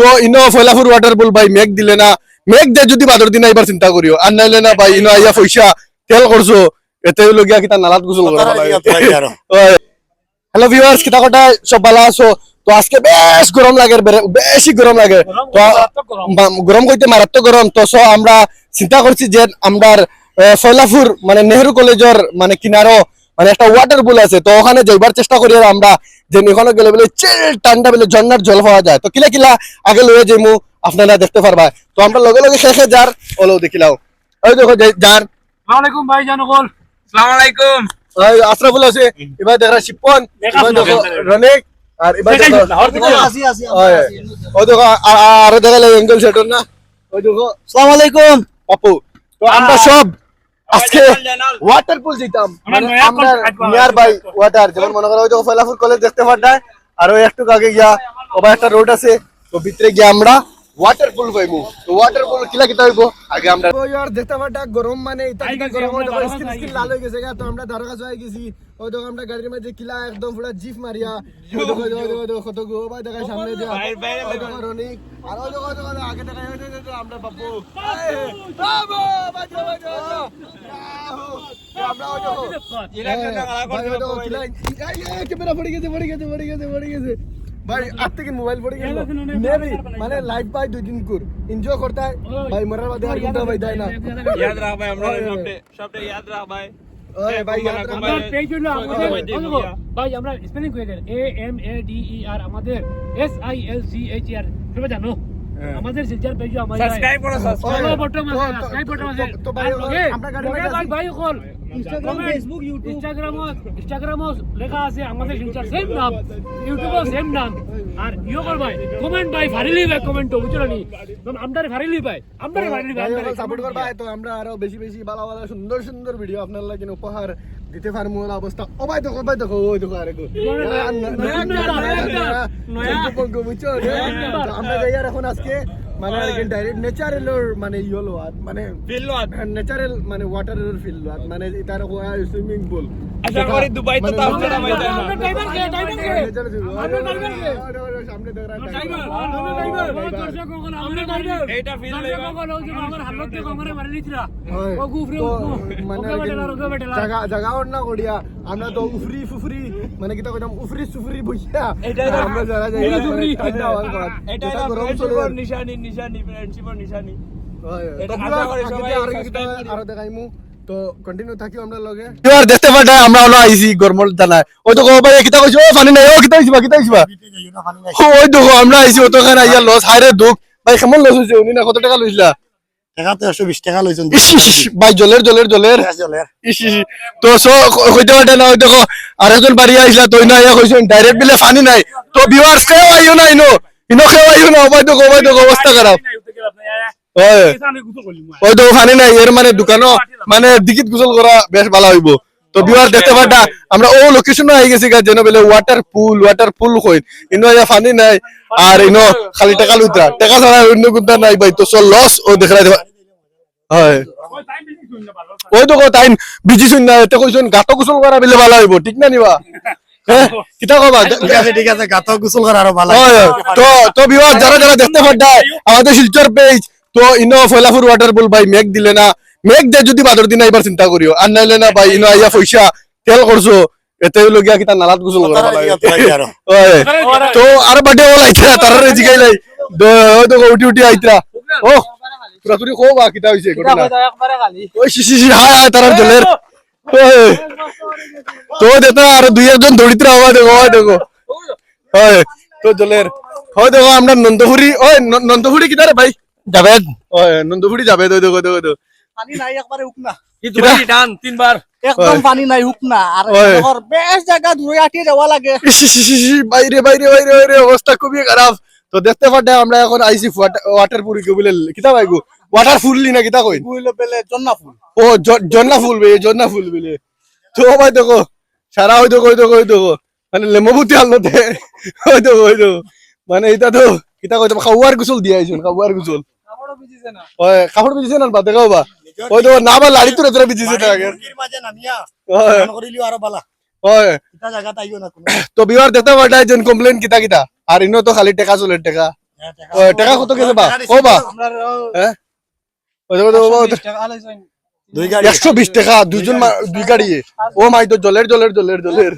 তো ইনো ফয়লাফুর ওয়াটার পুল ভাই মেঘ দিলে না মেঘ যে যদি বাদর দিন এবার চিন্তা করিও আর নাইলে না ভাই ইনো আইয়া পয়সা তেল করছ এতে হইল গিয়া কিতা নালাত গোসল করা হ্যালো ভিউয়ার্স কিতা কটা সব ভালো আছো। তো আজকে বেশ গরম লাগে বেশি গরম লাগে। তো গরম কইতে মারাত্মক গরম তো সো আমরা চিন্তা করছি যে আমরা ফয়লাফুর মানে নেহরু কলেজের মানে কিনারো মানে একটা ওয়াটার পুল আছে। তো ওখানে যাইবার চেষ্টা করি আর আমরা। যে গেলে বলে চিল ঠান্ডা বলে ঝর্ণার জল পাওয়া যায়। তো কিলা কিলা আগে লয়ে যাইমু আপনারা দেখতে পারবা। তো আমরা লগে লগে শেষে যার ওলো দেখিলাও ওই দেখো যার। আসসালামাইকুম ভাই জানকল আসসালামু আলাইকুম ওই আশরাফুল আছে এবার দেখা শিপন এবার দেখো রনিক আর এবার দেখো ওই ওই দেখো আরও এঙ্গেল সেটর না? ওই দেখো। আসসালামু আলাইকুম পাপু তো আমরা সব আজকে ওয়াটার পুল দিতাম। আমরা পাওয়া নিয়ার বাই ওয়াটার যেমন মনে করো দেখো ফয়লাফুল কলেজ দেখতে পাঠায় আর ওই একটু আগে গিয়া ওবার একটা রোড আছে তো ভিতরে গিয়া আমরা ওয়াটার পুল পাইবো তো ওয়াটার পুল কিলা কিতা হইবো আগে আমরা ওই আর দেখতে পাটা গরম মানে এটা আই কিতা গরম হয় ধারকা স্কিন স্কিন লাল হয়ে গেছে গা, তো আমরা ধারকা যাই গেছি ওই দেখো আমরা গাড়ির মধ্যে কিলা একদম পুরা জিপ মারিয়া ওই দেখো ওই দেখো, দেখো, দেখো কত গো ভাই দেখাই সামনে দিয়া বাইরে, বাইরে, ওই দেখো রনিক আর ওই দেখো দেখো, আগে দেখো, ওই দেখো, আমরা বাপু বাবু বাজো বাজো আমরা ওই দেখো দেখো, কিলা- পড়ে গেছে পড়ে গেছে পড়ে গেছে পড়ে গেছে ভাই আজ থেকে মোবাইল পড়ে গেল নেবি মানে লাইফ ভাই দুই দিন কুর এনজয় করতে ভাই মরার বাদে আর কিন্তু ভাই দেয় না ইয়াদ রাখ ভাই আমরা সবটে সবটে ইয়াদ রাখ ভাই ভাই আমরা A M A D E R আমাদের S I L C H R সবাই জানো আমাদের Silchar page Facebook YouTube Instagram Instagram লেখা আছে আমাদের সিলচার সেম নাম। ইউটিউবও সেম নাম। আর ইও কর ভাই কমেন্ট ভাই ফারিলি ভাই কমেন্ট বুঝলো নি আমদারে ফারিলি ভাই আমদারে ফারিলি ভাই ভাই সাপোর্ট করবা। তো আমরা আরও বেশি বেশি ভালো ভালো সুন্দর সুন্দর ভিডিও আপনার লাগে উপহার দিতে পারব বলে অবস্থা। ও ভাই দেখো ভাই দেখো ওই দেখো আরে গো নয়া- নয়া- নয়া- নয়া- বুঝছ? এখন আজকে মানে ডাইরেক্ট ন্যাচারাল মানে ইয়েলো মানে ফিল লো ন্যাচারাল মানে ওয়াটারের ফিল মানে তার সুইমিং পুল আশা করি দুবাই তো তাও আমরা না ভাই তাই না আমরা ড্রাইভার কে ড্রাইভার কে। আমরা ড্রাইভার কে সামনে দেখ ড্রাইভার আমরা ড্রাইভার দর্শক কখন আমরা ড্রাইভার এইটা feel দর্শক লইবা। কখন ওই যে আমার হালত দেখো আমারে মারি লিতরা হয়। ও গুফরে তো ও মানে ওকে বেটেলা ওকে বেটেলা। জায়গা জায়গা ওর না করিয়া আমরা তো উফরি ফুফরি মানে কিতা কইতাম উফরি সুফরি বইয়া। এটাই তো- আমরা যারা যাই এই সুফরি। ঠান্ডা হওয়ার পর এটা চলে ফ্রেন্ডশিপের নিশানি নিশানি ফ্রেন্ডশিপের নিশানি। হয়, এটা আশা করি সবাই আরও দেখাইমু। তো কন্টিনিউ থাকি আমরা লগে। এবার দেখতে পাটা আমরা হলো আইছি গরমল জানায় ওই তো ভাই কিতা কইছো? ও পানি নাই ও কিতা হইছিবা কিতা হইছিবা ও ওই দেখো আমরা আইছি ও তো খানা ইয়া লস হাইরে দুঃখ। ভাই কেমন লস হইছে? উনি না কত টাকা লইছিলা? টাকা তো একশো বিশ টাকা লইছেন ইস ইস, ইস, ভাই জলের জলের জলের। ইস ইস, ইস। তো সো কইতে পারে না ওই দেখো আরেকজন বাড়ি আইসলা তো না ইয়া কইছেন ডাইরেক্ট বিলে পানি নাই। তো ভিউয়ার্স কেউ আইও না? ইনো ইনো কেউ আইও না ওই দেখো ওই দেখো অবস্থা খারাপ ওই তো ওখানে নাই এর মানে দোকানও মানে দিকিত গোসল করা বেশ ভালো হইব। তো বিহার দেখতে পাটা আমরা ও লোকেশনে আই গেছি গা যেন বলে ওয়াটার পুল ওয়াটার পুল কই ইনো ইয়া পানি নাই। আর ইনো খালি টাকা লুইতা টাকা ছাড়া অন্য নাই ভাই তো সব লস ও দেখাই দেবা। হয়। ওই তো তাই বিজি শুন না এতে কইছুন গাত গোসল করা বিলে ভালো হইব ঠিক না নিবা? কিতা কবা? ঠিক আছে ঠিক আছে গাত গোসল করা আরও ভালো। তো তো বিভাগ যারা যারা দেখতে পাঠায় আমাদের শিলচর পেজ তো ইনো ফয়লাফুর ওয়াটার ভাই মেঘ দিলে না। মেঘ দে যদি বাদর দিন এবার চিন্তা করিও আর নাইলে না ভাই ইনো আইয়া পয়সা তেল করছ এতে হইল গিয়া কিতা নালাত গোসল করা তো আরও। হয়। তো আর বাডে ওলা তারারে জিগাই লাই। তো উঠি উঠি আইতরা ও পুরা তুই কো বা কিতা হইছে ঘটনা। ওই শিশি শিশি হায় হায় তারার জলের তো দেতা আর দুই একজন দৌড়িতরা হওয়া দেখো দেখো হয় তো জলের হয় দেখো আমরা নন্দপুরি ওই নন্দপুরি কিদারে ভাই? জাভেদ। ওই নন্দপুরি ওই দেখো দেখো দেখো পানি নাই একবারে উক না। টান তিনবার একদম পানি নাই উক না। আর বেশ জায়গা দূরে আটিয়ে যাওয়া লাগে। বাইরে বাইরে বাইরে বাইরে অবস্থা খুবই খারাপ তো দেখতে পাঠে আমরা এখন আইসি ওয়াটার পুরি কে বলে কিতা ভাই গো? ওয়াটার ফুললি না কিতা কই বুঝলে পেলে জন্না ফুল। ও জন্না ফুল বে জন্না ফুল বলে তো ভাই দেখো সারা হই দেখো হই দেখো হই দেখো মানে লেমবুতি আলতে হই দেখো হই দেখো মানে এটা তো কিতা কই খাওয়ার গোসল দিয়ে আইছুন খাওয়ার গোসল ওই কাপড় বিজিছে না বা দেখাও বা। ওই দেখো না বা লাড়ি তোরে তোরে বিজিছে তো আগে। মাঝে নামিয়া ওই। মনে করিলিও আরও বালা। ওই। এটা জায়গা তাইও না তো বিহার দেখতে পাঠায় যেন কমপ্লেন কিতা কিতা। আর ইনো তো খালি টেকা চলে টেকা। টেকা টাকা কত কে বা? ও বা। হ্যাঁ? একশো বিশ টাকা দুইজন মা- দুই গাড়ি। ও মাই তো জলের জলের জলের জলের।